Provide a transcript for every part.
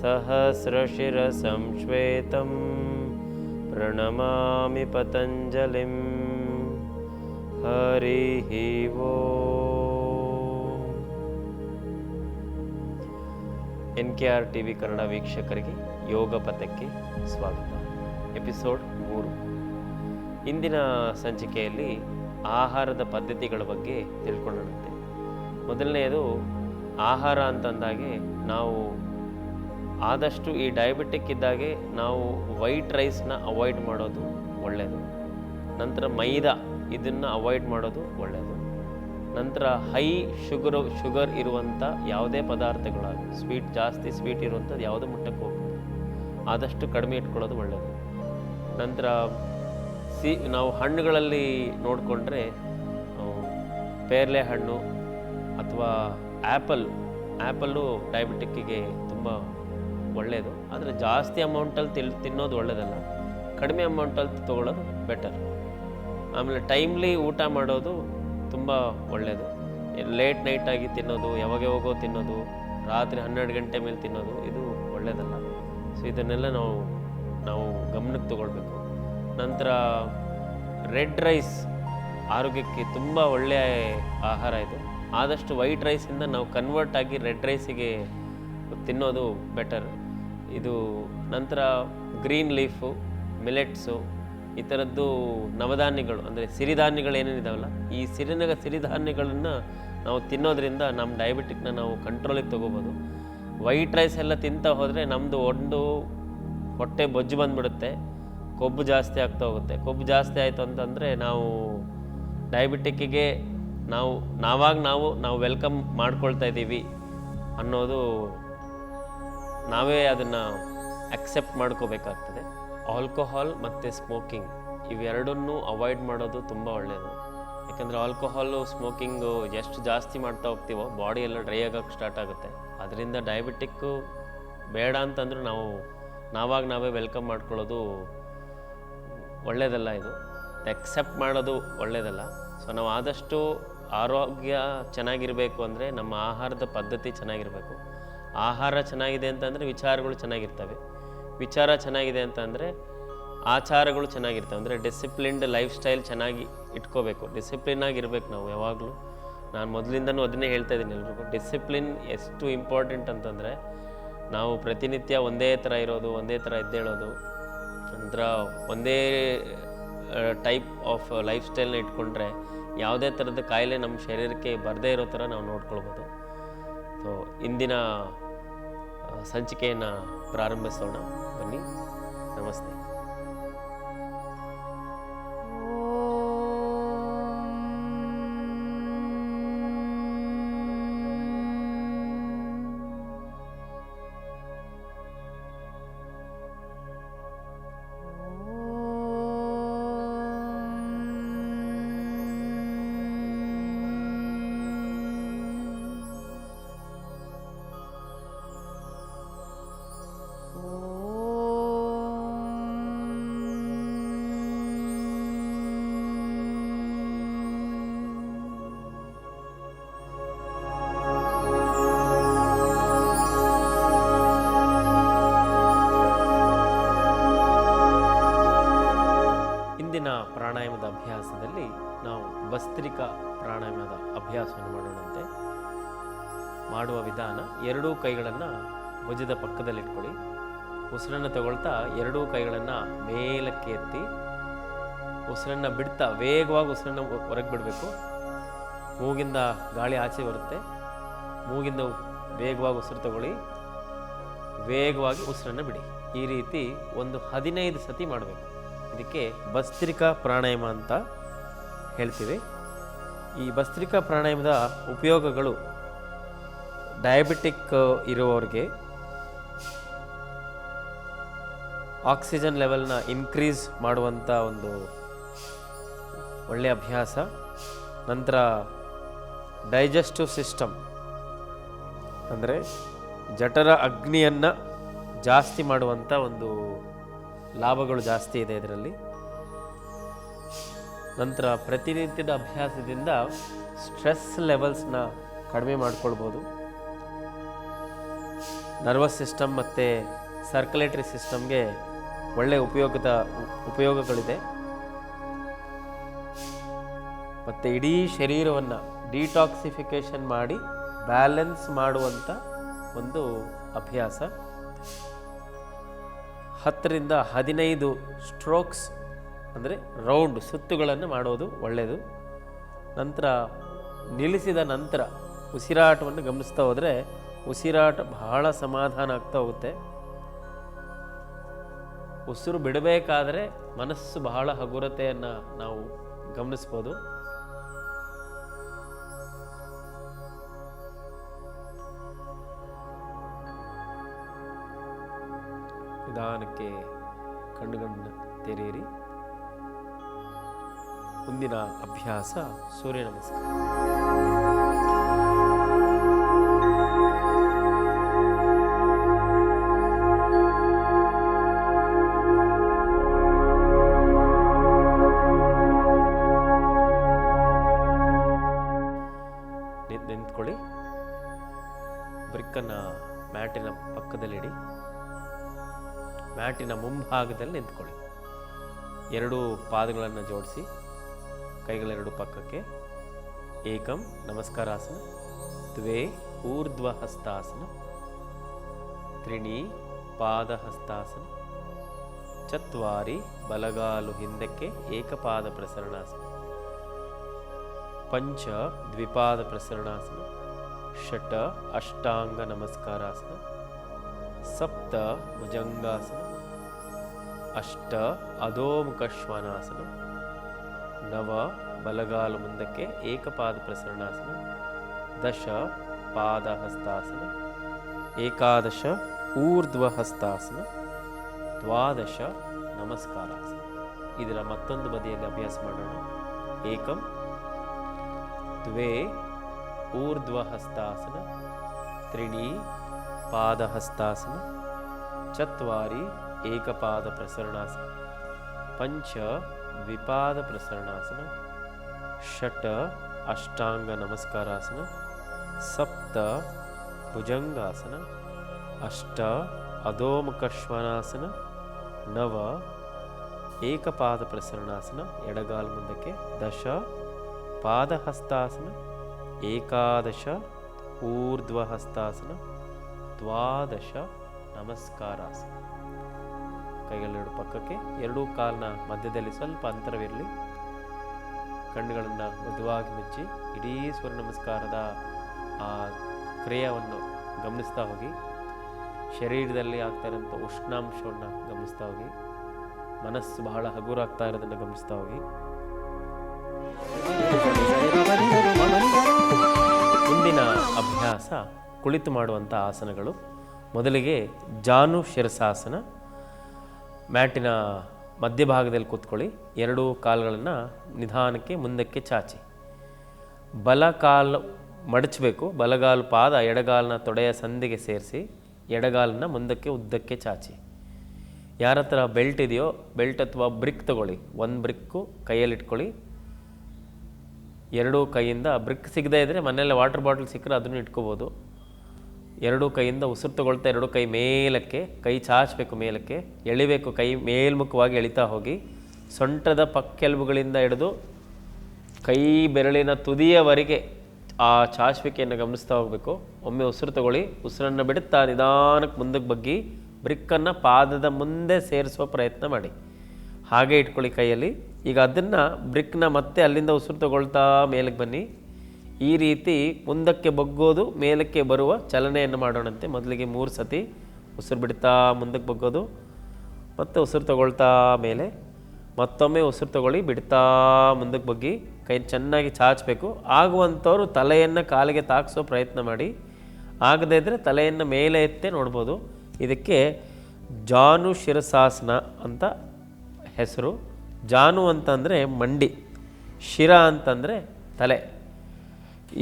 सहस्रशिरसं श्वेतं प्रणमामि पतञ्जलिं हरिः वो N K R T V Kannada ವೀಕ್ಷಕರಿಗೆ ಯೋಗ ಪಥಕ್ಕೆ ಸ್ವಾಗತ ಎಪಿಸೋಡ್ ಮೂರು ಇಂದಿನ ಸಂಚಿಕೆಯಲ್ಲಿ ಆಹಾರದ ಪದ್ಧತಿಗಳ ಬಗ್ಗೆ ತಿಳ್ಕೊಳ್ಳುತ್ತೆ ಮೊದಲನೆಯದು ಆಹಾರ ಅಂತಂದಾಗೆ ನಾವು ಆದಷ್ಟು ಈ ಡಯಾಬಿಟಿಕ್ ಇದ್ದಾಗೆ ನಾವು ವೈಟ್ ರೈಸ್ನ ಅವಾಯ್ಡ್ ಮಾಡೋದು ಒಳ್ಳೆಯದು ನಂತರ ಮೈದಾ ಇದನ್ನು ಅವಾಯ್ಡ್ ಮಾಡೋದು ಒಳ್ಳೆಯದು ನಂತರ ಹೈ ಶುಗರ್ ಶುಗರ್ ಇರುವಂಥ ಯಾವುದೇ ಪದಾರ್ಥಗಳಾಗಲಿ ಸ್ವೀಟ್ ಜಾಸ್ತಿ ಸ್ವೀಟ್ ಇರುವಂಥದ್ದು ಯಾವುದು ಮುಟ್ಟಕ್ಕೆ ಹೋಗ್ಬೋದು ಆದಷ್ಟು ಕಡಿಮೆ ಇಟ್ಕೊಳ್ಳೋದು ಒಳ್ಳೆಯದು ನಂತರ ಸಿ, ನಾವು ಹಣ್ಣುಗಳಲ್ಲಿ ನೋಡಿಕೊಂಡ್ರೆ ಪೇರ್ಲೆ ಹಣ್ಣು ಅಥವಾ ಆ್ಯಪಲ್ ಆ್ಯಪಲ್ಲು ಡಯಾಬಿಟಿಕ್ಕಿಗೆ ತುಂಬ ಒಳ್ಳೆಯದು ಆದರೆ ಜಾಸ್ತಿ ಅಮೌಂಟಲ್ಲಿ ತಿಳ್ ತಿನ್ನೋದು ಒಳ್ಳೆಯದಲ್ಲ ಕಡಿಮೆ ಅಮೌಂಟಲ್ಲಿ ತೊಗೊಳ್ಳೋದು ಬೆಟರ್. ಆಮೇಲೆ ಟೈಮ್ಲಿ ಊಟ ಮಾಡೋದು ತುಂಬ ಒಳ್ಳೆಯದು ಲೇಟ್ ನೈಟಾಗಿ ತಿನ್ನೋದು, ಯಾವಾಗ ಯಾವಾಗೋ ತಿನ್ನೋದು, ರಾತ್ರಿ ಹನ್ನೆರಡು ಗಂಟೆ ಮೇಲೆ ತಿನ್ನೋದು, ಇದು ಒಳ್ಳೆಯದಲ್ಲ ಸೊ ಇದನ್ನೆಲ್ಲ ನಾವು ನಾವು ಗಮನಕ್ಕೆ ತಗೊಳ್ಬೇಕು. ನಂತರ ರೆಡ್ ರೈಸ್ ಆರೋಗ್ಯಕ್ಕೆ ತುಂಬ ಒಳ್ಳೆಯ ಆಹಾರ ಇದು. ಆದಷ್ಟು ವೈಟ್ ರೈಸಿಂದ ನಾವು ಕನ್ವರ್ಟ್ ಆಗಿ ರೆಡ್ ರೈಸಿಗೆ ತಿನ್ನೋದು ಬೆಟರ್. ಇದು ನಂತರ ಗ್ರೀನ್ ಲೀಫು, ಮಿಲೆಟ್ಸು, ಈ ಥರದ್ದು ನವಧಾನ್ಯಗಳು, ಅಂದರೆ ಸಿರಿಧಾನ್ಯಗಳು ಏನೇನಿದಾವಲ್ಲ, ಈ ಸಿರಿನಗ ಸಿರಿಧಾನ್ಯಗಳನ್ನು ನಾವು ತಿನ್ನೋದ್ರಿಂದ ನಮ್ಮ ಡಯಾಬಿಟಿಕ್ನ ನಾವು ಕಂಟ್ರೋಲಿಗೆ ತೊಗೋಬೋದು. ವೈಟ್ ರೈಸ್ ಎಲ್ಲ ತಿಂತಾ ಹೋದರೆ ನಮ್ಮದು ಒಂದು ಹೊಟ್ಟೆ ಬೊಜ್ಜು ಬಂದುಬಿಡುತ್ತೆ, ಕೊಬ್ಬು ಜಾಸ್ತಿ ಆಗ್ತಾ ಹೋಗುತ್ತೆ. ಕೊಬ್ಬು ಜಾಸ್ತಿ ಆಯಿತು ಅಂತಂದರೆ ನಾವು ಡಯಾಬಿಟಿಕ್ಕಿಗೆ ನಾವು, ನಾವಾಗ ನಾವು ನಾವು ವೆಲ್ಕಮ್ ಮಾಡ್ಕೊಳ್ತಾ ಇದ್ದೀವಿ ಅನ್ನೋದು ನಾವೇ ಅದನ್ನು ಅಕ್ಸೆಪ್ಟ್ ಮಾಡ್ಕೋಬೇಕಾಗ್ತದೆ. ಆಲ್ಕೋಹಾಲ್ ಮತ್ತು ಸ್ಮೋಕಿಂಗ್ ಇವೆರಡನ್ನೂ ಅವಾಯ್ಡ್ ಮಾಡೋದು ತುಂಬ ಒಳ್ಳೆಯದು ಯಾಕಂದರೆ ಆಲ್ಕೋಹಾಲು ಸ್ಮೋಕಿಂಗು ಎಷ್ಟು ಜಾಸ್ತಿ ಮಾಡ್ತಾ ಹೋಗ್ತೀವೋ ಬಾಡಿ ಎಲ್ಲ ಡ್ರೈ ಆಗೋಕ್ಕೆ ಸ್ಟಾರ್ಟ್ ಆಗುತ್ತೆ. ಅದರಿಂದ ಡಯಾಬಿಟಿಕ್ಕು ಬೇಡ ಅಂತಂದರೂ ನಾವು, ನಾವಾಗ ನಾವೇ ವೆಲ್ಕಮ್ ಮಾಡ್ಕೊಳ್ಳೋದು ಒಳ್ಳೆಯದಲ್ಲ ಇದು. ಎಕ್ಸೆಪ್ಟ್ ಮಾಡೋದು ಒಳ್ಳೆಯದಲ್ಲ ಸೊ ನಾವು ಆದಷ್ಟು ಆರೋಗ್ಯ ಚೆನ್ನಾಗಿರಬೇಕು ಅಂದರೆ ನಮ್ಮ ಆಹಾರದ ಪದ್ಧತಿ ಚೆನ್ನಾಗಿರಬೇಕು. ಆಹಾರ ಚೆನ್ನಾಗಿದೆ ಅಂತಂದರೆ ವಿಚಾರಗಳು ಚೆನ್ನಾಗಿರ್ತವೆ. ವಿಚಾರ ಚೆನ್ನಾಗಿದೆ ಅಂತಂದರೆ ಆಚಾರಗಳು ಚೆನ್ನಾಗಿರ್ತವೆ. ಅಂದರೆ ಡಿಸಿಪ್ಲಿನ್ಡ್ ಲೈಫ್ ಸ್ಟೈಲ್ ಚೆನ್ನಾಗಿ ಇಟ್ಕೋಬೇಕು. ಡಿಸಿಪ್ಲಿನ್ ಆಗಿರ್ಬೇಕು ನಾವು ಯಾವಾಗಲೂ. ನಾನು ಮೊದಲಿಂದನೂ ಅದನ್ನೇ ಹೇಳ್ತಾ ಇದ್ದೀನಿ ಎಲ್ರಿಗೂ. ಡಿಸಿಪ್ಲಿನ್ ಎಷ್ಟು ಇಂಪಾರ್ಟೆಂಟ್ ಅಂತಂದರೆ ನಾವು ಪ್ರತಿನಿತ್ಯ ಒಂದೇ ಥರ ಇರೋದು, ಒಂದೇ ಥರ ಎದ್ದೇಳೋದು ನಂತರ ಒಂದೇ ಟೈಪ್ ಆಫ್ ಲೈಫ್ ಸ್ಟೈಲ್ನ ಇಟ್ಕೊಂಡ್ರೆ ಯಾವುದೇ ಥರದ ಕಾಯಿಲೆ ನಮ್ಮ ಶರೀರಕ್ಕೆ ಬರದೇ ಇರೋ ಥರ ನಾವು ನೋಡ್ಕೊಳ್ಬೋದು. ಸೊ ಇಂದಿನ ಸಂಚಿಕೆಯನ್ನು ಪ್ರಾರಂಭಿಸೋಣ ಬನ್ನಿ ನಮಸ್ತೆ ಅಭ್ಯಾಸದಲ್ಲಿ ನಾವು ಭಸ್ತ್ರಿಕಾ ಪ್ರಾಣಾಯಾಮದ ಅಭ್ಯಾಸವನ್ನು ಮಾಡೋಣಂತೆ. ಮಾಡುವ ವಿಧಾನ ಎರಡೂ ಕೈಗಳನ್ನು ಭುಜದ ಪಕ್ಕದಲ್ಲಿಟ್ಕೊಳ್ಳಿ. ಉಸಿರನ್ನು ತಗೊಳ್ತಾ ಎರಡೂ ಕೈಗಳನ್ನು ಮೇಲಕ್ಕೆ ಎತ್ತಿ, ಉಸಿರನ್ನು ಬಿಡ್ತಾ ವೇಗವಾಗಿ ಉಸಿರನ್ನು ಹೊರಗೆ ಬಿಡಬೇಕು. ಮೂಗಿಂದ ಗಾಳಿ ಆಚೆ ಬರುತ್ತೆ. ಮೂಗಿಂದ ವೇಗವಾಗಿ ಉಸಿರು ತಗೊಳ್ಳಿ. ವೇಗವಾಗಿ ಉಸಿರನ್ನು ಬಿಡಿ. ಈ ರೀತಿ ಒಂದು ಹದಿನೈದು ಸತಿ ಮಾಡಬೇಕು. ಇದಕ್ಕೆ ಭಸ್ತ್ರಿಕಾ ಪ್ರಾಣಾಯಾಮ ಅಂತ ಹೇಳ್ತೀವಿ. ಈ ಭಸ್ತ್ರಿಕಾ ಪ್ರಾಣಾಯಾಮದ ಉಪಯೋಗಗಳು ಡಯಾಬಿಟಿಕ್ ಇರುವವ್ರಿಗೆ ಆಕ್ಸಿಜನ್ ಲೆವೆಲ್ನ ಇನ್ಕ್ರೀಸ್ ಮಾಡುವಂಥ ಒಂದು ಒಳ್ಳೆಯ ಅಭ್ಯಾಸ. ನಂತರ ಡೈಜೆಸ್ಟಿವ್ ಸಿಸ್ಟಮ್ ಅಂದರೆ ಜಠರ ಅಗ್ನಿಯನ್ನು ಜಾಸ್ತಿ ಮಾಡುವಂಥ ಒಂದು ಲಾಭಗಳು ಜಾಸ್ತಿ ಇದೆ ಇದರಲ್ಲಿ. ನಂತರ ಪ್ರತಿನಿತ್ಯದ ಅಭ್ಯಾಸದಿಂದ ಸ್ಟ್ರೆಸ್ ಲೆವೆಲ್ಸ್ನ ಕಡಿಮೆ ಮಾಡ್ಕೊಳ್ಬೋದು. ನರ್ವಸ್ ಸಿಸ್ಟಮ್ ಮತ್ತು ಸರ್ಕ್ಯುಲೇಟರಿ ಸಿಸ್ಟಮ್ಗೆ ಒಳ್ಳೆಯ ಉಪಯೋಗದ ಉಪಯೋಗಗಳಿದೆ. ಮತ್ತು ಇಡೀ ಶರೀರವನ್ನು ಡಿಟಾಕ್ಸಿಫಿಕೇಷನ್ ಮಾಡಿ ಬ್ಯಾಲೆನ್ಸ್ ಮಾಡುವಂಥ ಒಂದು ಅಭ್ಯಾಸ. ಹತ್ತರಿಂದ ಹದಿನೈದು ಸ್ಟ್ರೋಕ್ಸ್, ಅಂದರೆ ರೌಂಡ್ ಸುತ್ತುಗಳನ್ನು ಮಾಡೋದು ಒಳ್ಳೆಯದು. ನಂತರ ನಿಲ್ಲಿಸಿದ ನಂತರ ಉಸಿರಾಟವನ್ನು ಗಮನಿಸ್ತಾ ಹೋದರೆ ಉಸಿರಾಟ ಬಹಳ ಸಮಾಧಾನ ಆಗ್ತಾ ಹೋಗುತ್ತೆ. ಉಸಿರು ಬಿಡಬೇಕಾದ್ರೆ ಮನಸ್ಸು ಬಹಳ ಹಗುರತೆಯನ್ನು ನಾವು ಗಮನಿಸ್ಬೋದು. ನಿಧಾನಕ್ಕೆ ಕಣ್ಣುಗಳನ್ನು ತೆರೆಯಿರಿ. ಮುಂದಿನ ಅಭ್ಯಾಸ ಸೂರ್ಯ ನಮಸ್ಕಾರ. ಮ್ಯಾಟಿನ ಮುಂಭಾಗದಲ್ಲಿ ನಿಂತ್ಕೊಳ್ಳಿ. ಎರಡು ಪಾದಗಳನ್ನು ಜೋಡಿಸಿ ಕೈಗಳೆರಡು ಪಕ್ಕಕ್ಕೆ. ಏಕಂ ನಮಸ್ಕಾರಾಸನ ದ್ವೇ ಊರ್ಧ್ವ ಹಸ್ತಾಸನ ತ್ರಿಣಿ ಪಾದಹಸ್ತಾಸನ, ಚತ್ವಾರಿ ಬಲಗಾಲು ಹಿಂದಕ್ಕೆ ಏಕಪಾದ ಪ್ರಸರಣಾಸನ, ಪಂಚ ದ್ವಿಪಾದ ಪ್ರಸರಣಾಸನ ಷಟ ಅಷ್ಟಾಂಗ ನಮಸ್ಕಾರಾಸನ, ಸಪ್ತ ಭುಜಂಗಾಸನ ಅಷ್ಟ ಅಧೋಮುಖ ಶ್ವಾನಾಸನ ನವ ಬಲಗಾಲು ಮುಂದಕ್ಕೆ ಏಕಪಾದ ಪ್ರಸರಣಾಸನ. ದಶ ಪಾದ ಹಸ್ತಾಸನ ಏಕಾದಶ ಊರ್ಧ್ವ ಹಸ್ತಾಸನ ದ್ವಾದಶ ನಮಸ್ಕಾರಾಸನ. ಇದರ ಮತ್ತೊಂದು ಬದಿಯಲ್ಲಿ ಅಭ್ಯಾಸ ಮಾಡೋಣ. ಏಕಂ ದ್ವೇ ಊರ್ಧ್ವ ಹಸ್ತಾಸನ ತ್ರಿಣಿ ಪಾದಹಸ್ತಾಸನ. ಚತ್ವಾರಿ ಏಕಪಾದ ಪ್ರಸರಣಾಸನ ಪಂಚ ದ್ವಿಪಾದ ಪ್ರಸರಣಾಸನ ಷಟ್ ಅಷ್ಟಾಂಗ ನಮಸ್ಕಾರಾಸನ ಸಪ್ತ ಭುಜಂಗಾಸನ ಅಷ್ಟ ಅಧೋಮುಖ ಶ್ವಾನಾಸನ ನವ ಏಕಪಾದ ಪ್ರಸರಣಾಸನ ಎಡಗಾಲು ಮುಂದಕ್ಕೆ ದಶ ಪಾದಹಸ್ತಾಸನ ಏಕಾದಶ ಊರ್ಧ್ವ ಹಸ್ತಾಸನ ದ್ವಾದಶ ನಮಸ್ಕಾರಾಸನ ಕೈಗಳೆರಡು ಪಕ್ಕಕ್ಕೆ ಎರಡೂ ಕಾಲಿನ ಮಧ್ಯದಲ್ಲಿ ಸ್ವಲ್ಪ ಅಂತರವಿರಲಿ. ಕಣ್ಣುಗಳನ್ನು ಮೃದುವಾಗಿ ಮುಚ್ಚಿ ಇಡೀ ಸೂರ್ಯ ನಮಸ್ಕಾರದ ಆ ಕ್ರಿಯೆಯನ್ನು ಗಮನಿಸ್ತಾ ಹೋಗಿ. ಶರೀರದಲ್ಲಿ ಆಗ್ತಾ ಇರೋಂಥ ಉಷ್ಣಾಂಶವನ್ನು ಗಮನಿಸ್ತಾ ಹೋಗಿ. ಮನಸ್ಸು ಬಹಳ ಹಗುರಾಗ್ತಾ ಇರೋದನ್ನು ಗಮನಿಸ್ತಾ ಹೋಗಿ. ಮುಂದಿನ ಅಭ್ಯಾಸ ಕುಳಿತು ಮಾಡುವಂಥ ಆಸನಗಳು. ಮೊದಲಿಗೆ ಜಾನು ಶಿರಸಾಸನ ಮ್ಯಾಟಿನ ಮಧ್ಯಭಾಗದಲ್ಲಿ ಕೂತ್ಕೊಳ್ಳಿ. ಎರಡೂ ಕಾಲುಗಳನ್ನು ನಿಧಾನಕ್ಕೆ ಮುಂದಕ್ಕೆ ಚಾಚಿ. ಬಲ ಕಾಲು ಮಡಚಬೇಕು. ಬಲಗಾಲು ಪಾದ ಎಡಗಾಲನ್ನ ತೊಡೆಯ ಸಂದಿಗೆ ಸೇರಿಸಿ ಎಡಗಾಲನ್ನ ಮುಂದಕ್ಕೆ ಉದ್ದಕ್ಕೆ ಚಾಚಿ. ಯಾರ ಹತ್ರ ಬೆಲ್ಟ್ ಇದೆಯೋ, ಬೆಲ್ಟ್ ಅಥವಾ ಬ್ರಿಕ್ ತಗೊಳ್ಳಿ. ಒಂದು ಬ್ರಿಕ್ಕು ಕೈಯಲ್ಲಿ ಇಟ್ಕೊಳ್ಳಿ. ಎರಡೂ ಕೈಯಿಂದ ಬ್ರಿಕ್ ಸಿಗದೇ ಇದ್ದರೆ ಮನೆಯಲ್ಲೇ ವಾಟರ್ ಬಾಟಲ್ ಸಿಕ್ಕರೆ ಅದನ್ನು ಇಟ್ಕೋಬೋದು. ಎರಡೂ ಕೈಯಿಂದ ಉಸಿರು ತಗೊಳ್ತಾ ಎರಡೂ ಕೈ ಮೇಲಕ್ಕೆ, ಕೈ ಚಾಚಬೇಕು ಮೇಲಕ್ಕೆ, ಎಳಿಬೇಕು ಕೈ ಮೇಲ್ಮುಖವಾಗಿ ಎಳಿತಾ ಹೋಗಿ, ಸೊಂಟದ ಪಕ್ಕೆಲುಬುಗಳಿಂದ ಹಿಡಿದು ಕೈ ಬೆರಳಿನ ತುದಿಯವರೆಗೆ ಆ ಚಾಚುವಿಕೆಯನ್ನು ಗಮನಿಸ್ತಾ ಹೋಗಬೇಕು. ಒಮ್ಮೆ ಉಸಿರು ತಗೊಳ್ಳಿ, ಉಸಿರನ್ನು ಬಿಡುತ್ತಾ ನಿಧಾನಕ್ಕೆ ಮುಂದಕ್ಕೆ ಬಗ್ಗಿ, ಬ್ರಿಕ್ಕನ್ನು ಪಾದದ ಮುಂದೆ ಸೇರಿಸುವ ಪ್ರಯತ್ನ ಮಾಡಿ. ಹಾಗೆ ಇಟ್ಕೊಳ್ಳಿ ಕೈಯಲ್ಲಿ. ಈಗ ಅದನ್ನು ಬ್ರಿಕ್ನ ಮತ್ತೆ ಅಲ್ಲಿಂದ ಉಸಿರು ತಗೊಳ್ತಾ ಮೇಲಕ್ಕೆ ಬನ್ನಿ. ಈ ರೀತಿ ಮುಂದಕ್ಕೆ ಬಗ್ಗೋದು, ಮೇಲಕ್ಕೆ ಬರುವ ಚಲನೆಯನ್ನು ಮಾಡೋಣಂತೆ. ಮೊದಲಿಗೆ ಮೂರು ಸತಿ ಉಸಿರು ಬಿಡ್ತಾ ಮುಂದಕ್ಕೆ ಬಗ್ಗೋದು, ಮತ್ತು ಉಸಿರು ತಗೊಳ್ತಾ ಮೇಲೆ, ಮತ್ತೊಮ್ಮೆ ಉಸಿರು ತಗೊಳ್ಳಿ, ಬಿಡ್ತಾ ಮುಂದಕ್ಕೆ ಬಗ್ಗಿ ಕೈ ಚೆನ್ನಾಗಿ ಚಾಚಬೇಕು. ಆಗುವಂಥವ್ರು ತಲೆಯನ್ನು ಕಾಲಿಗೆ ತಾಗಿಸೋ ಪ್ರಯತ್ನ ಮಾಡಿ. ಆಗದೇ ಇದ್ದರೆ ತಲೆಯನ್ನು ಮೇಲೆ ಎತ್ತೆ ನೋಡ್ಬೋದು. ಇದಕ್ಕೆ ಜಾನು ಶಿರಸಾಸನ ಅಂತ ಹೆಸರು. ಜಾನು ಅಂತಂದರೆ ಮಂಡಿ, ಶಿರ ಅಂತಂದರೆ ತಲೆ.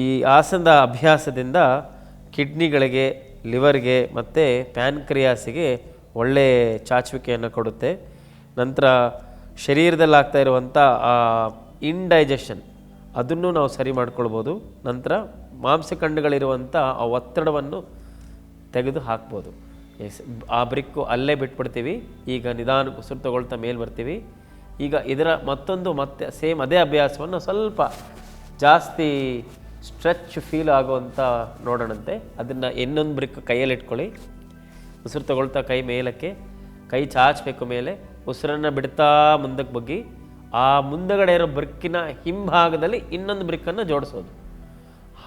ಈ ಆಸನದ ಅಭ್ಯಾಸದಿಂದ ಕಿಡ್ನಿಗಳಿಗೆ, ಲಿವರ್ಗೆ ಮತ್ತು ಪ್ಯಾನ್ಕ್ರಿಯಾಸಿಗೆ ಒಳ್ಳೆಯ ಚಾಚುವಿಕೆಯನ್ನು ಕೊಡುತ್ತೆ. ನಂತರ ಶರೀರದಲ್ಲಿ ಆಗ್ತಾ ಇರುವಂಥ ಆ ಇಂಡೈಜೆಷನ್ ಅದನ್ನು ನಾವು ಸರಿ ಮಾಡ್ಕೊಳ್ಬೋದು. ನಂತರ ಮಾಂಸಖಂಡಗಳಿರುವಂಥ ಆ ಒತ್ತಡವನ್ನು ತೆಗೆದು ಹಾಕ್ಬೋದು ಎಸ್, ಆ ಬ್ರಿಕ್ಕು ಅಲ್ಲೇ ಬಿಟ್ಬಿಡ್ತೀವಿ. ಈಗ ನಿಧಾನ ಉಸಿರು ತಗೊಳ್ತಾ ಮೇಲೆ ಬರ್ತೀವಿ. ಈಗ ಇದರ ಮತ್ತೊಂದು ಮತ್ತೆ ಸೇಮ್ ಅದೇ ಅಭ್ಯಾಸವನ್ನು ಸ್ವಲ್ಪ ಜಾಸ್ತಿ ಸ್ಟ್ರೆಚ್ ಫೀಲ್ ಆಗುವಂಥ ನೋಡೋಣಂತೆ. ಅದನ್ನು ಇನ್ನೊಂದು ಬ್ರಿಕ್ ಕೈಯಲ್ಲಿ ಇಟ್ಕೊಳ್ಳಿ. ಉಸಿರು ತಗೊಳ್ತಾ ಕೈ ಮೇಲಕ್ಕೆ, ಕೈ ಚಾಚಬೇಕು ಮೇಲೆ, ಉಸಿರನ್ನು ಬಿಡ್ತಾ ಮುಂದಕ್ಕೆ ಬಗ್ಗಿ, ಆ ಮುಂದಗಡೆ ಇರೋ ಬ್ರಿಕ್ಕಿನ ಹಿಂಭಾಗದಲ್ಲಿ ಇನ್ನೊಂದು ಬ್ರಿಕ್ಕನ್ನು ಜೋಡಿಸೋದು.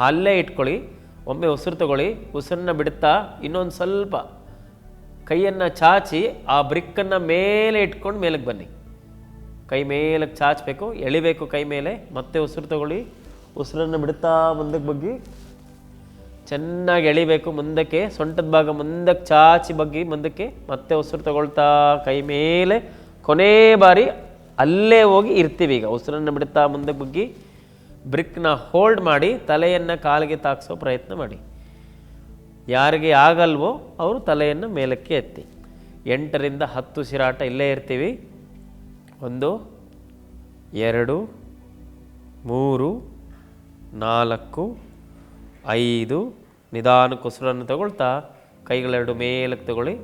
ಅಲ್ಲೇ ಇಟ್ಕೊಳ್ಳಿ. ಒಮ್ಮೆ ಉಸಿರು ತಗೊಳ್ಳಿ. ಉಸಿರನ್ನ ಬಿಡ್ತಾ ಇನ್ನೊಂದು ಸ್ವಲ್ಪ ಕೈಯನ್ನು ಚಾಚಿ, ಆ ಬ್ರಿಕ್ಕನ್ನು ಮೇಲೆ ಇಟ್ಕೊಂಡು ಮೇಲಕ್ಕೆ ಬನ್ನಿ. ಕೈ ಮೇಲಕ್ಕೆ ಚಾಚಬೇಕು, ಎಳಿಬೇಕು ಕೈ ಮೇಲೆ, ಮತ್ತೆ ಉಸಿರು ತಗೊಳ್ಳಿ. ಉಸಿರನ್ನು ಬಿಡ್ತಾ ಮುಂದಕ್ಕೆ ಬಗ್ಗಿ. ಚೆನ್ನಾಗಿ ಎಳಿಬೇಕು ಮುಂದಕ್ಕೆ, ಸೊಂಟದ ಭಾಗ ಮುಂದಕ್ಕೆ ಚಾಚಿ ಬಗ್ಗಿ ಮುಂದಕ್ಕೆ ಮತ್ತೆ ಉಸಿರು ತಗೊಳ್ತಾ ಕೈ ಮೇಲೆ. ಕೊನೆ ಬಾರಿ ಅಲ್ಲೇ ಹೋಗಿ ಇರ್ತೀವಿ ಈಗ. ಉಸಿರನ್ನು ಬಿಡ್ತಾ ಮುಂದಕ್ಕೆ ಬಗ್ಗಿ ಬ್ರಿಕ್ನ ಹೋಲ್ಡ್ ಮಾಡಿ, ತಲೆಯನ್ನು ಕಾಲಿಗೆ ತಾಕ್ಸೋ ಪ್ರಯತ್ನ ಮಾಡಿ. ಯಾರಿಗೆ ಆಗಲ್ವೋ ಅವರು ತಲೆಯನ್ನು ಮೇಲಕ್ಕೆ ಎತ್ತಿ. ಎಂಟರಿಂದ ಹತ್ತು ಸಿರಾಟ ಇಲ್ಲೇ ಇರ್ತೀವಿ. ಒಂದು, ಎರಡು, ಮೂರು ನಾಲ್ಕು, ಐದು. ನಿಧಾನಕ್ಕೆ ಉಸಿರನ್ನು ತಗೊಳ್ತಾ ಕೈಗಳೆರಡು ಮೇಲಕ್ಕೆ ತಗೊಳ್ಳಿ.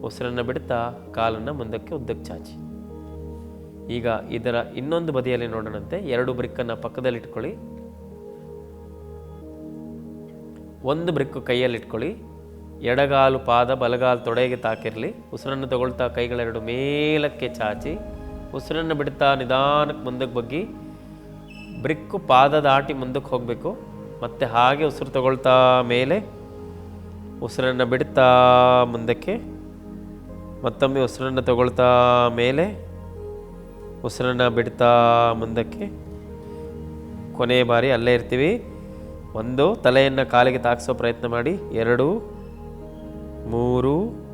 ಉಸಿರನ್ನು ಬಿಡ್ತಾ ಕಾಲನ್ನು ಮುಂದಕ್ಕೆ ಉದ್ದಕ್ಕೆ ಚಾಚಿ. ಈಗ ಇದರ ಇನ್ನೊಂದು ಬದಿಯಲ್ಲಿ ನೋಡೋಣಂತೆ. ಎರಡು ಬ್ರಿಕ್ಕನ್ನು ಪಕ್ಕದಲ್ಲಿಟ್ಕೊಳ್ಳಿ ಒಂದು ಬ್ರಿಕ್ಕು ಕೈಯಲ್ಲಿಟ್ಕೊಳ್ಳಿ ಎಡಗಾಲು ಪಾದ ಬಲಗಾಲು ತೊಡೆಗೆ ತಾಕಿರಲಿ. ಉಸಿರನ್ನು ತಗೊಳ್ತಾ ಕೈಗಳೆರಡು ಮೇಲಕ್ಕೆ ಚಾಚಿ. ಉಸಿರನ್ನು ಬಿಡ್ತಾ ನಿಧಾನಕ್ಕೆ ಮುಂದಕ್ಕೆ ಬಗ್ಗಿ. ಬ್ರಿಕ್ಕು ಪಾದ ದಾಟಿ ಮುಂದಕ್ಕೆ ಹೋಗಬೇಕು, ಮತ್ತು ಹಾಗೆ ಉಸಿರು ತಗೊಳ್ತಾ ಮೇಲೆ ಉಸಿರನ್ನು ಬಿಡ್ತಾ ಮುಂದಕ್ಕೆ, ಮತ್ತೊಮ್ಮೆ ಉಸಿರನ್ನು ತಗೊಳ್ತಾ ಮೇಲೆ ಉಸಿರನ್ನು ಬಿಡ್ತಾ ಮುಂದಕ್ಕೆ. ಕೊನೆಯ ಬಾರಿ ಅಲ್ಲೇ ಇರ್ತೀವಿ. ಒಂದು, ತಲೆಯನ್ನು ಕಾಲಿಗೆ ತಾಗಿಸೋ ಪ್ರಯತ್ನ ಮಾಡಿ. ಎರಡು, ಮೂರು,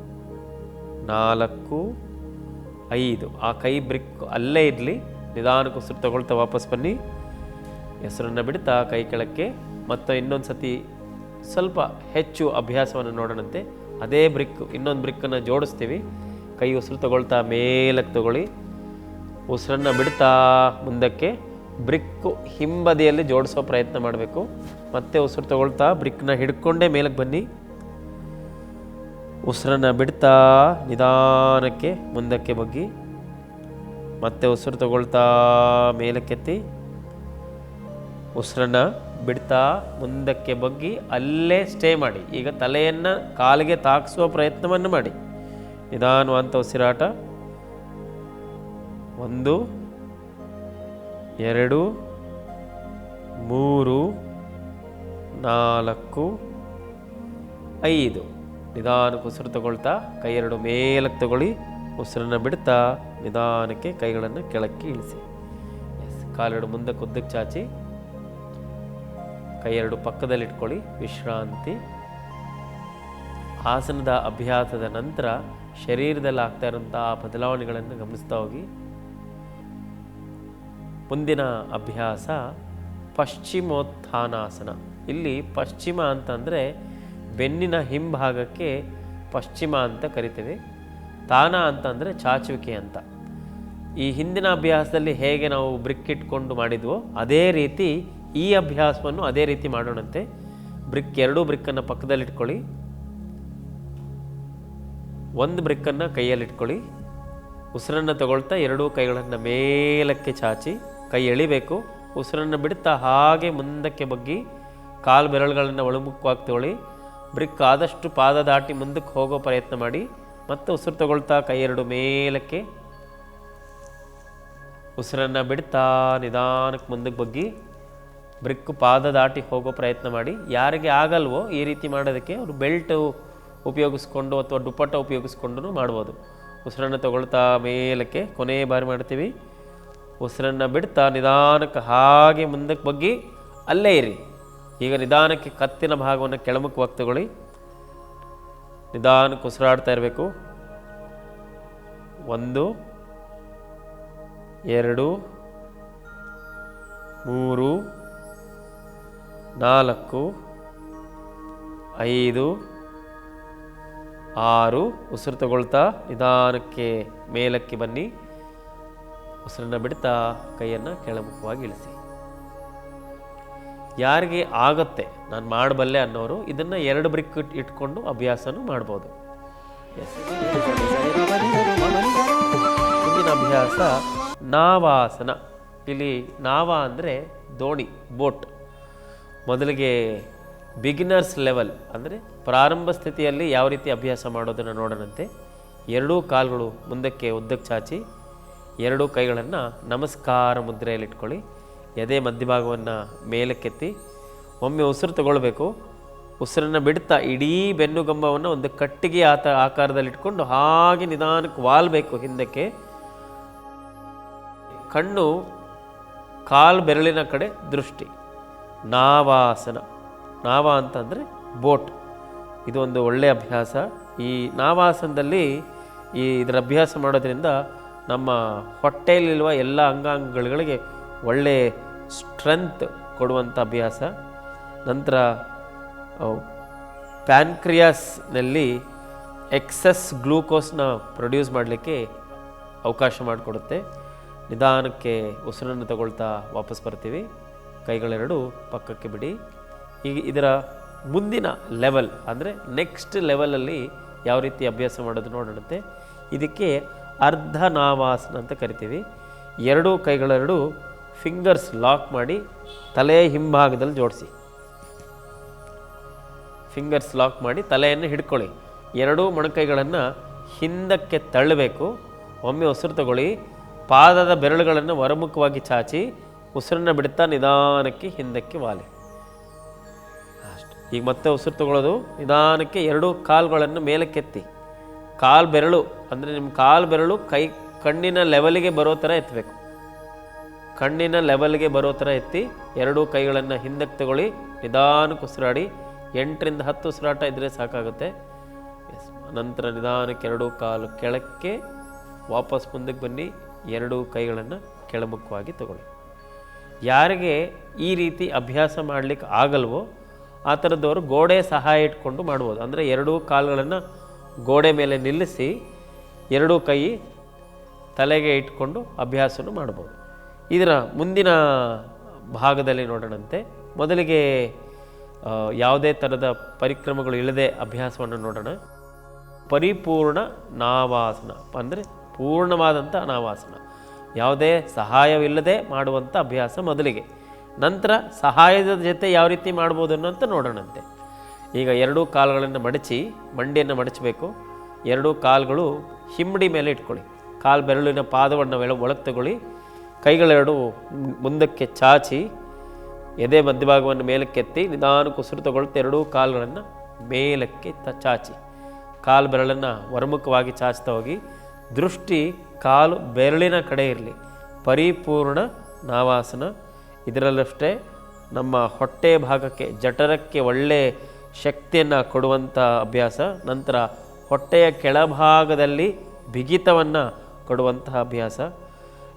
ನಾಲ್ಕು, ಐದು. ಆ ಕೈ ಬ್ರಿಕ್ ಅಲ್ಲೇ ಇರಲಿ. ನಿಧಾನಕ್ಕೆ ಉಸಿರು ತಗೊಳ್ತಾ ವಾಪಸ್ ಬನ್ನಿ. ಹೆಸರನ್ನು ಬಿಡ್ತಾ ಕೈ ಕೆಳಕ್ಕೆ ಮತ್ತು ಇನ್ನೊಂದು ಸತಿ ಸ್ವಲ್ಪ ಹೆಚ್ಚು ಅಭ್ಯಾಸವನ್ನು ನೋಡೋಣಂತೆ. ಅದೇ ಬ್ರಿಕ್, ಇನ್ನೊಂದು ಬ್ರಿಕ್ಕನ್ನು ಜೋಡಿಸ್ತೀವಿ. ಕೈ ಉಸಿರು ತಗೊಳ್ತಾ ಮೇಲಕ್ಕೆ ತಗೊಳ್ಳಿ. ಉಸಿರನ್ನು ಬಿಡ್ತಾ ಮುಂದಕ್ಕೆ ಬ್ರಿಕ್ಕು ಹಿಂಬದಿಯಲ್ಲಿ ಜೋಡಿಸೋ ಪ್ರಯತ್ನ ಮಾಡಬೇಕು. ಮತ್ತೆ ಉಸಿರು ತಗೊಳ್ತಾ ಬ್ರಿಕ್ನ ಹಿಡ್ಕೊಂಡೇ ಮೇಲಕ್ಕೆ ಬನ್ನಿ. ಉಸಿರನ್ನು ಬಿಡ್ತಾ ನಿಧಾನಕ್ಕೆ ಮುಂದಕ್ಕೆ ಬಗ್ಗಿ. ಮತ್ತೆ ಉಸಿರು ತಗೊಳ್ತಾ ಮೇಲಕ್ಕೆತ್ತಿ. ಉಸಿರನ್ನು ಬಿಡ್ತಾ ಮುಂದಕ್ಕೆ ಬಗ್ಗಿ ಅಲ್ಲೇ ಸ್ಟೇ ಮಾಡಿ. ಈಗ ತಲೆಯನ್ನು ಕಾಲಿಗೆ ತಾಕಿಸುವ ಪ್ರಯತ್ನವನ್ನು ಮಾಡಿ. ನಿಧಾನವಂತ ಉಸಿರಾಟ. ಒಂದು, ಎರಡು, ಮೂರು, ನಾಲ್ಕು, ಐದು. ನಿಧಾನಕ್ಕೆ ಉಸಿರು ತಗೊಳ್ತಾ ಕೈ ಎರಡು ಮೇಲಕ್ಕೆ ತಗೊಳ್ಳಿ. ಉಸಿರನ್ನು ಬಿಡ್ತಾ ನಿಧಾನಕ್ಕೆ ಕೈಗಳನ್ನು ಕೆಳಕ್ಕೆ ಇಳಿಸಿ. ಎಸ್ ಕಾಲೆರಡು ಮುಂದಕ್ಕೆ ಉದ್ದಕ್ಕೆ ಚಾಚಿ. ಕೈ ಎರಡು ಪಕ್ಕದಲ್ಲಿಟ್ಕೊಳ್ಳಿ. ವಿಶ್ರಾಂತಿ. ಆಸನದ ಅಭ್ಯಾಸದ ನಂತರ ಶರೀರದಲ್ಲಿ ಆಗ್ತಾ ಇರುವಂತಹ ಬದಲಾವಣೆಗಳನ್ನು ಗಮನಿಸ್ತಾ ಹೋಗಿ. ಮುಂದಿನ ಅಭ್ಯಾಸ ಪಶ್ಚಿಮೋತ್ಥಾನಾಸನ. ಇಲ್ಲಿ ಪಶ್ಚಿಮ ಅಂತಂದರೆ ಬೆನ್ನಿನ ಹಿಂಭಾಗಕ್ಕೆ ಪಶ್ಚಿಮ ಅಂತ ಕರಿತೀವಿ. ತಾನ ಅಂತಂದರೆ ಚಾಚುವಿಕೆ ಅಂತ. ಈ ಹಿಂದಿನ ಅಭ್ಯಾಸದಲ್ಲಿ ಹೇಗೆ ನಾವು ಬ್ರಿಕ್ ಇಟ್ಕೊಂಡು ಮಾಡಿದ್ವೋ ಅದೇ ರೀತಿ ಈ ಅಭ್ಯಾಸವನ್ನು ಅದೇ ರೀತಿ ಮಾಡೋಣಂತೆ. ಬ್ರಿಕ್ ಎರಡೂ ಬ್ರಿಕ್ಕನ್ನು ಪಕ್ಕದಲ್ಲಿಟ್ಕೊಳ್ಳಿ. ಒಂದು ಬ್ರಿಕ್ಕನ್ನು ಕೈಯಲ್ಲಿಟ್ಕೊಳ್ಳಿ. ಉಸಿರನ್ನು ತಗೊಳ್ತಾ ಎರಡೂ ಕೈಗಳನ್ನು ಮೇಲಕ್ಕೆ ಚಾಚಿ ಕೈ ಎಳಿಬೇಕು. ಉಸಿರನ್ನು ಬಿಡ್ತಾ ಹಾಗೆ ಮುಂದಕ್ಕೆ ಬಗ್ಗಿ ಕಾಲು ಬೆರಳುಗಳನ್ನು ಒಳಮುಖವಾಗಿ ತಗೊಳ್ಳಿ ಬ್ರಿಕ್ ಆದಷ್ಟು ಪಾದ ದಾಟಿ ಮುಂದಕ್ಕೆ ಹೋಗೋ ಪ್ರಯತ್ನ ಮಾಡಿ. ಮತ್ತೆ ಉಸಿರು ತಗೊಳ್ತಾ ಕೈ ಎರಡು ಮೇಲಕ್ಕೆ. ಉಸಿರನ್ನು ಬಿಡ್ತಾ ನಿಧಾನಕ್ಕೆ ಮುಂದಕ್ಕೆ ಬಗ್ಗಿ ಬ್ರಿಕ್ ಪಾದ ದಾಟಿ ಹೋಗೋ ಪ್ರಯತ್ನ ಮಾಡಿ, ಯಾರಿಗೆ ಆಗಲ್ವೋ ಈ ರೀತಿ ಮಾಡೋದಕ್ಕೆ ಅವರು ಬೆಲ್ಟು ಉಪಯೋಗಿಸ್ಕೊಂಡು ಅಥವಾ ದುಪ್ಪಟ್ಟ ಉಪಯೋಗಿಸ್ಕೊಂಡು ಮಾಡ್ಬೋದು. ಉಸಿರನ್ನು ತಗೊಳ್ತಾ ಮೇಲಕ್ಕೆ ಕೊನೆಯ ಬಾರಿ ಮಾಡ್ತೀವಿ. ಉಸಿರನ್ನು ಬಿಡ್ತಾ ನಿಧಾನಕ್ಕೆ ಹಾಗೆ ಮುಂದಕ್ಕೆ ಬಗ್ಗಿ ಅಲ್ಲೇ ಇರಿ. ಈಗ ನಿಧಾನಕ್ಕೆ ಕತ್ತಿನ ಭಾಗವನ್ನು ಕೆಳಮುಖ ತಗೊಳ್ಳಿ ನಿಧಾನಕ್ಕೆ ಉಸಿರಾಡ್ತಾ ಇರಬೇಕು. ಒಂದು, ಎರಡು, ಮೂರು ನಾಲ್ಕು, ಐದು, ಆರು. ಉಸಿರು ತಗೊಳ್ತಾ ನಿಧಾನಕ್ಕೆ ಮೇಲಕ್ಕೆ ಬನ್ನಿ. ಉಸಿರನ್ನ ಬಿಡ್ತಾ ಕೈಯನ್ನು ಕೆಳಮುಖವಾಗಿ ಇಳಿಸಿ. ಯಾರಿಗೆ ಆಗತ್ತೆ, ನಾನು ಮಾಡಬಲ್ಲೆ ಅನ್ನೋರು, ಇದನ್ನು ಎರಡು ಬ್ರಿಕ್ ಇಟ್- ಇಟ್ಕೊಂಡು ಅಭ್ಯಾಸನೂ ಮಾಡ್ಬೋದು. ಮುಂದಿನ ಅಭ್ಯಾಸ ನಾವಾಸನ. ಇಲ್ಲಿ ನಾವ ಅಂದರೆ ದೋಣಿ, ಬೋಟ್. ಮೊದಲಿಗೆ ಬಿಗಿನರ್ಸ್ ಲೆವೆಲ್ ಅಂದರೆ ಪ್ರಾರಂಭ ಸ್ಥಿತಿಯಲ್ಲಿ ಯಾವ ರೀತಿ ಅಭ್ಯಾಸ ಮಾಡೋದನ್ನು ನೋಡೋಣಂತೆ ಎರಡೂ ಕಾಲುಗಳು ಮುಂದಕ್ಕೆ ಉದ್ದಕ್ಕೆ ಚಾಚಿ, ಎರಡೂ ಕೈಗಳನ್ನು ನಮಸ್ಕಾರ ಮುದ್ರೆಯಲ್ಲಿ ಇಟ್ಕೊಳ್ಳಿ. ಎದೆ ಮಧ್ಯಭಾಗವನ್ನು ಮೇಲಕ್ಕೆತ್ತಿ, ಒಮ್ಮೆ ಉಸಿರು ತಗೊಳ್ಬೇಕು. ಉಸಿರನ್ನು ಬಿಡ್ತಾ ಇಡೀ ಬೆನ್ನುಗಂಬವನ್ನು ಒಂದು ಕಟ್ಟಿಗೆ ಆತ ಆಕಾರದಲ್ಲಿಟ್ಕೊಂಡು ಹಾಗೆ ನಿಧಾನಕ್ಕೆ ವಾಲ್ಬೇಕು ಹಿಂದಕ್ಕೆ. ಕಣ್ಣು ಕಾಲು ಬೆರಳಿನ ಕಡೆ ದೃಷ್ಟಿ. ನಾವಾಸನ. ನಾವ ಅಂತಂದರೆ ಬೋಟ್. ಇದು ಒಂದು ಒಳ್ಳೆಯ ಅಭ್ಯಾಸ. ಈ ನಾವಾಸನದಲ್ಲಿ ಈ ಇದರ ಅಭ್ಯಾಸ ಮಾಡೋದ್ರಿಂದ ನಮ್ಮ ಹೊಟ್ಟೆಯಲ್ಲಿರುವ ಎಲ್ಲ ಅಂಗಾಂಗಗಳಿಗೆ ಒಳ್ಳೆ ಸ್ಟ್ರೆಂತ್ ಕೊಡುವಂಥ ಅಭ್ಯಾಸ. ನಂತರ ಪ್ಯಾನ್ಕ್ರಿಯಾಸ್ನಲ್ಲಿ ಎಕ್ಸಸ್ ಗ್ಲೂಕೋಸ್ನ ಪ್ರೊಡ್ಯೂಸ್ ಮಾಡಲಿಕ್ಕೆ ಅವಕಾಶ ಮಾಡಿಕೊಡುತ್ತೆ. ನಿಧಾನಕ್ಕೆ ಉಸಿರನ್ನು ತಗೊಳ್ತಾ ವಾಪಸ್ ಬರ್ತೀವಿ. ಕೈಗಳೆರಡು ಪಕ್ಕಕ್ಕೆ ಬಿಡಿ. ಈಗ ಇದರ ಮುಂದಿನ ಲೆವೆಲ್ ಅಂದರೆ ನೆಕ್ಸ್ಟ್ ಲೆವೆಲಲ್ಲಿ ಯಾವ ರೀತಿ ಅಭ್ಯಾಸ ಮಾಡೋದು ನೋಡೋಣಂತೆ ಇದಕ್ಕೆ ಅರ್ಧ ನಾಮಾಸನ ಅಂತ ಕರಿತೀವಿ. ಎರಡೂ ಕೈಗಳೆರಡು ಫಿಂಗರ್ಸ್ ಲಾಕ್ ಮಾಡಿ ತಲೆ ಹಿಂಭಾಗದಲ್ಲಿ ಜೋಡಿಸಿ. ಫಿಂಗರ್ಸ್ ಲಾಕ್ ಮಾಡಿ ತಲೆಯನ್ನು ಹಿಡ್ಕೊಳ್ಳಿ. ಎರಡೂ ಮೊಣಕೈಗಳನ್ನು ಹಿಂದಕ್ಕೆ ತಳ್ಳಬೇಕು. ಒಮ್ಮೆ ಉಸಿರು ತಗೊಳ್ಳಿ. ಪಾದದ ಬೆರಳುಗಳನ್ನು ಹೊರಮುಖವಾಗಿ ಚಾಚಿ. ಉಸಿರನ್ನ ಬಿಡ್ತಾ ನಿಧಾನಕ್ಕೆ ಹಿಂದಕ್ಕೆ ವಾಲಿ. ಅಷ್ಟು. ಈಗ ಮತ್ತೆ ಉಸಿರು ತಗೊಳ್ಳೋದು, ನಿಧಾನಕ್ಕೆ ಎರಡು ಕಾಲುಗಳನ್ನು ಮೇಲಕ್ಕೆತ್ತಿ. ಕಾಲು ಬೆರಳು, ಅಂದರೆ ನಿಮ್ಮ ಕಾಲು ಬೆರಳು ಕೈ, ಕಣ್ಣಿನ ಲೆವೆಲ್ಗೆ ಬರೋ ಥರ ಎತ್ತಬೇಕು. ಕಣ್ಣಿನ ಲೆವೆಲ್ಗೆ ಬರೋ ಥರ ಎತ್ತಿ ಎರಡೂ ಕೈಗಳನ್ನು ಹಿಂದಕ್ಕೆ ತಗೊಳ್ಳಿ, ನಿಧಾನಕ್ಕೆ ಉಸಿರಾಡಿ. ಎಂಟರಿಂದ ಹತ್ತು ಉಸಿರಾಟ ಇದ್ದರೆ ಸಾಕಾಗುತ್ತೆ. ಎಸ್ ನಂತರ ನಿಧಾನಕ್ಕೆ ಎರಡೂ ಕಾಲು ಕೆಳಕ್ಕೆ ವಾಪಸ್ ಮುಂದಕ್ಕೆ ಬನ್ನಿ, ಎರಡೂ ಕೈಗಳನ್ನು ಕೆಳಮುಖವಾಗಿ ತಗೊಳ್ಳಿ. ಯಾರಿಗೆ ಈ ರೀತಿ ಅಭ್ಯಾಸ ಮಾಡಲಿಕ್ಕೆ ಆಗಲ್ವೋ ಆ ಥರದವರು ಗೋಡೆ ಸಹಾಯ ಇಟ್ಕೊಂಡು ಮಾಡ್ಬೋದು. ಅಂದರೆ ಎರಡೂ ಕಾಲುಗಳನ್ನು ಗೋಡೆ ಮೇಲೆ ನಿಲ್ಲಿಸಿ ಎರಡೂ ಕೈ ತಲೆಗೆ ಇಟ್ಕೊಂಡು ಅಭ್ಯಾಸವನ್ನು ಮಾಡ್ಬೋದು. ಇದರ ಮುಂದಿನ ಭಾಗದಲ್ಲಿ ನೋಡೋಣಂತೆ. ಮೊದಲಿಗೆ ಯಾವುದೇ ಥರದ ಪರಿಕ್ರಮಗಳು ಇಲ್ಲದೆ ಅಭ್ಯಾಸವನ್ನು ನೋಡೋಣ. ಪರಿಪೂರ್ಣ ನಾವಾಸನ, ಅಂದರೆ ಪೂರ್ಣವಾದಂಥ ನಾವಾಸನ. ಯಾವುದೇ ಸಹಾಯವಿಲ್ಲದೆ ಮಾಡುವಂಥ ಅಭ್ಯಾಸ ಮೊದಲಿಗೆ. ನಂತರ ಸಹಾಯದ ಜೊತೆ ಯಾವ ರೀತಿ ಮಾಡ್ಬೋದು ಅನ್ನೋಂತ ನೋಡೋಣಂತೆ. ಈಗ ಎರಡೂ ಕಾಲುಗಳನ್ನು ಮಡಚಿ, ಮಂಡಿಯನ್ನು ಮಡಚಬೇಕು. ಎರಡೂ ಕಾಲುಗಳು ಹಿಮ್ಮಡಿ ಮೇಲೆ ಇಟ್ಕೊಳ್ಳಿ. ಕಾಲು ಬೆರಳಿನ ಪಾದವನ್ನು ಒಳ, ಒಳಗೆ ತಗೊಳ್ಳಿ. ಕೈಗಳೆರಡು ಮುಂದಕ್ಕೆ ಚಾಚಿ, ಎದೆ ಮಧ್ಯಭಾಗವನ್ನು ಮೇಲಕ್ಕೆತ್ತಿ ನಿಧಾನ ಉಸಿರು ತಗೊಳ್ತಾ ಎರಡೂ ಕಾಲುಗಳನ್ನು ಮೇಲಕ್ಕೆ ಚಾಚಿ. ಕಾಲು ಬೆರಳನ್ನು ಹೊರಮುಖವಾಗಿ ಚಾಚ್ತಾ ಹೋಗಿ ದೃಷ್ಟಿ ಕಾಲು ಬೆರಳಿನ ಕಡೆ ಇರಲಿ. ಪರಿಪೂರ್ಣ ನಾವಾಸನ. ಇದರಲ್ಲಷ್ಟೇ ನಮ್ಮ ಹೊಟ್ಟೆ ಭಾಗಕ್ಕೆ, ಜಠರಕ್ಕೆ ಒಳ್ಳೆ ಶಕ್ತಿಯನ್ನು ಕೊಡುವಂಥ ಅಭ್ಯಾಸ. ನಂತರ ಹೊಟ್ಟೆಯ ಕೆಳಭಾಗದಲ್ಲಿ ಬಿಗಿತವನ್ನು ಕೊಡುವಂತಹ ಅಭ್ಯಾಸ.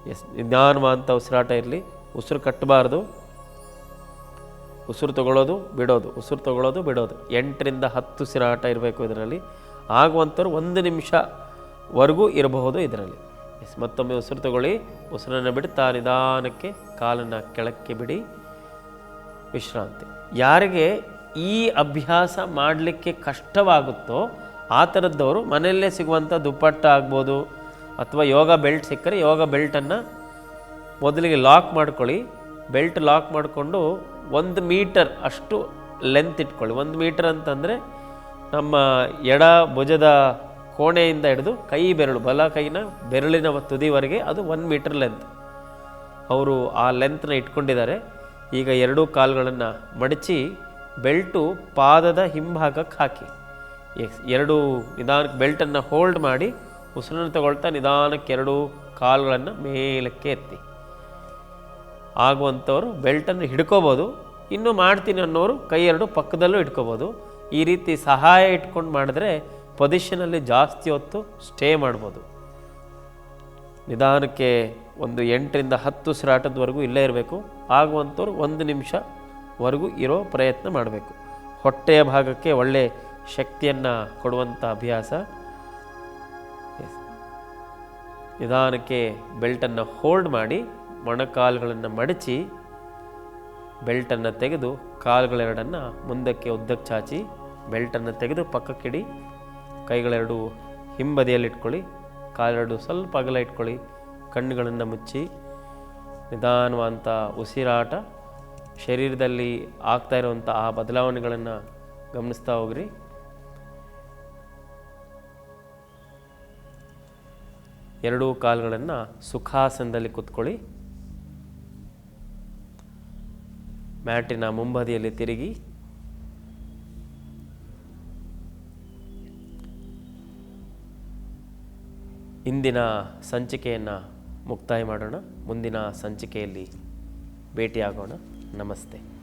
ಎಸ್ ನಿಧಾನವಾದಂಥ ಉಸಿರಾಟ ಇರಲಿ. ಉಸಿರು ಕಟ್ಟಬಾರ್ದು. ಉಸಿರು ತಗೊಳ್ಳೋದು, ಬಿಡೋದು. ಉಸಿರು ತಗೊಳ್ಳೋದು, ಬಿಡೋದು. ಎಂಟರಿಂದ ಹತ್ತು ಉಸಿರಾಟ ಇರಬೇಕು ಇದರಲ್ಲಿ. ಆಗುವಂಥವ್ರು ಒಂದು ನಿಮಿಷವರೆಗೂ ಇರಬಹುದು ಇದರಲ್ಲಿ. ಎಸ್, ಮತ್ತೊಮ್ಮೆ ಉಸಿರು ತಗೊಳ್ಳಿ. ಉಸಿರನ್ನು ಬಿಡ್ತಾ ನಿಧಾನಕ್ಕೆ ಕಾಲನ್ನು ಕೆಳಕ್ಕೆ ಬಿಡಿ. ವಿಶ್ರಾಂತಿ. ಯಾರಿಗೆ ಈ ಅಭ್ಯಾಸ ಮಾಡಲಿಕ್ಕೆ ಕಷ್ಟವಾಗುತ್ತೋ ಆ ಥರದ್ದವರು ಮನೆಯಲ್ಲೇ ಸಿಗುವಂಥ ದುಪ್ಪಟ್ಟ ಆಗ್ಬೋದು ಅಥವಾ ಯೋಗ ಬೆಲ್ಟ್ ಸಿಕ್ಕರೆ ಯೋಗ ಬೆಲ್ಟನ್ನು ಮೊದಲಿಗೆ ಲಾಕ್ ಮಾಡ್ಕೊಳ್ಳಿ. ಬೆಲ್ಟ್ ಲಾಕ್ ಮಾಡಿಕೊಂಡು ಒಂದು ಮೀಟರ್ ಅಷ್ಟು ಲೆಂತ್ ಇಟ್ಕೊಳ್ಳಿ. ಒಂದು ಮೀಟರ್ ಅಂತಂದರೆ ನಮ್ಮ ಎಡ ಭುಜದ ಕೋಣೆಯಿಂದ ಹಿಡಿದು ಕೈ ಬೆರಳು, ಬಲ ಕೈನ ಬೆರಳಿನ ತುದಿವರೆಗೆ ಅದು ಒನ್ ಮೀಟರ್ ಲೆಂತ್ ಅವರು ಆ ಲೆಂತ್ನ ಇಟ್ಕೊಂಡಿದ್ದಾರೆ. ಈಗ ಎರಡೂ ಕಾಲುಗಳನ್ನು ಮಡಚಿ ಬೆಲ್ಟು ಪಾದದ ಹಿಂಭಾಗಕ್ಕೆ ಹಾಕಿ. ಎಕ್ಸ್ ಎರಡು ನಿಧಾನಕ್ಕೆ ಬೆಲ್ಟನ್ನು ಹೋಲ್ಡ್ ಮಾಡಿ ಉಸಿರನ್ನು ತಗೊಳ್ತಾ ನಿಧಾನಕ್ಕೆ ಎರಡೂ ಕಾಲುಗಳನ್ನು ಮೇಲಕ್ಕೆ ಎತ್ತಿ. ಆಗುವಂಥವ್ರು ಬೆಲ್ಟನ್ನು ಹಿಡ್ಕೋಬೋದು. ಇನ್ನೂ ಮಾಡ್ತೀನಿ ಅನ್ನೋರು ಕೈ ಎರಡು ಪಕ್ಕದಲ್ಲೂ ಇಟ್ಕೋಬೋದು. ಈ ರೀತಿ ಸಹಾಯ ಇಟ್ಕೊಂಡು ಮಾಡಿದ್ರೆ ಪೊಸಿಷನಲ್ಲಿ ಜಾಸ್ತಿ ಹೊತ್ತು ಸ್ಟೇ ಮಾಡ್ಬೋದು. ನಿಧಾನಕ್ಕೆ ಒಂದು ಎಂಟರಿಂದ ಹತ್ತು ಸ್ರಾಟದವರೆಗೂ ಇಲ್ಲೇ ಇರಬೇಕು. ಆಗುವಂಥವ್ರು ಒಂದು ನಿಮಿಷವರೆಗೂ ಇರೋ ಪ್ರಯತ್ನ ಮಾಡಬೇಕು. ಹೊಟ್ಟೆಯ ಭಾಗಕ್ಕೆ ಒಳ್ಳೆ ಶಕ್ತಿಯನ್ನು ಕೊಡುವಂಥ ಅಭ್ಯಾಸ. ನಿಧಾನಕ್ಕೆ ಬೆಲ್ಟನ್ನು ಹೋಲ್ಡ್ ಮಾಡಿ ಮೊಣಕಾಲುಗಳನ್ನು ಮಡಚಿ ಬೆಲ್ಟನ್ನು ತೆಗೆದು ಕಾಲುಗಳೆರಡನ್ನು ಮುಂದಕ್ಕೆ ಉದ್ದಕ್ಕೆ ಚಾಚಿ ಬೆಲ್ಟನ್ನು ತೆಗೆದು ಪಕ್ಕಕ್ಕಿಡಿ ಕೈಗಳೆರಡು ಹಿಂಬದಿಯಲ್ಲಿ ಇಟ್ಕೊಳ್ಳಿ ಕಾಲೆರಡು ಸ್ವಲ್ಪ ಅಗಲ ಇಟ್ಕೊಳ್ಳಿ ಕಣ್ಣುಗಳನ್ನು ಮುಚ್ಚಿ ನಿಧಾನವಂಥ ಉಸಿರಾಟ, ಶರೀರದಲ್ಲಿ ಆಗ್ತಾ ಇರುವಂಥ ಆ ಬದಲಾವಣೆಗಳನ್ನು ಗಮನಿಸ್ತಾ ಹೋಗ್ರಿ. ಎರಡೂ ಕಾಲುಗಳನ್ನು ಸುಖಾಸನದಲ್ಲಿ ಕೂತ್ಕೊಳ್ಳಿ. ಮ್ಯಾಟಿನ ಮುಂಬದಿಯಲ್ಲಿ ತಿರುಗಿ ಇಂದಿನ ಸಂಚಿಕೆಯನ್ನು ಮುಕ್ತಾಯ ಮಾಡೋಣ. ಮುಂದಿನ ಸಂಚಿಕೆಯಲ್ಲಿ ಭೇಟಿಯಾಗೋಣ. ನಮಸ್ತೆ.